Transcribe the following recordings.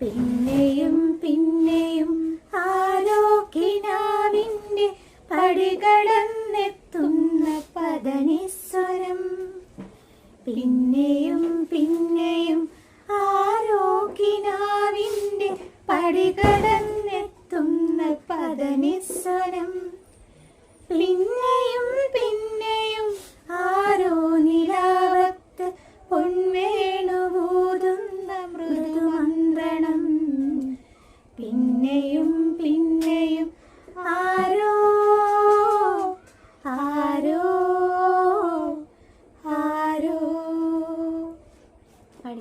പിന്നെയും പിന്നെയും ആരോ കിനാവിന്റെ പടികടന്നെത്തുന്ന പദനിസ്വരം പിന്നെയും പിന്നെയും ആരോ കിനാവിന്റെ പടികടന്നെത്തുന്ന പദനിസ്വരം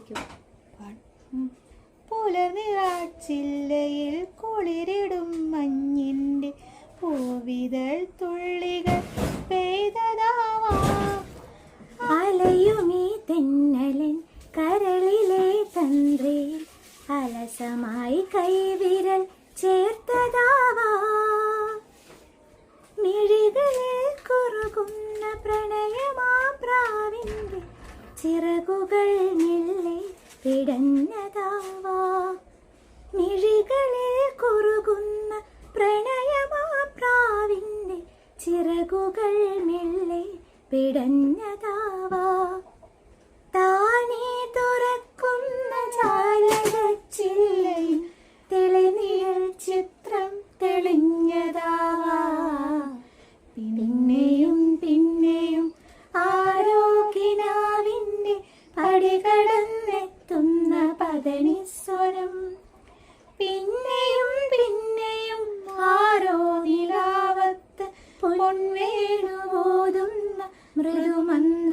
പഠിക്കൂ പുലർനിറാച്ചില്ലയിൽ കുളിരിടും മഞ്ഞിന്റെ പൂവിതൾ തുള്ളികൾ പെയ്തതാവാ. അലയുമീ തെന്നലൻ കരളിലെ തന്ത്രയിൽ അലസമായി കൈവിരൽ ചേർത്തതാവാ. മിഴികളിൽ കുറുകുന്ന പ്രാവിന്റെ ചിറകുകൾ മെല്ലെ പിടഞ്ഞതാവാ. മിഴികളിൽ കുറുകുന്ന പ്രണയമാ പ്രാവിന്റെ ചിറകുകൾ മെല്ലെ പിടഞ്ഞതാവാ. ധനിസ്വരം പിന്നെയും പിന്നെയും ആരോ നിലാവത്ത് പൊൻവേണുപോതുന്ന മൃദുമന്ത്ര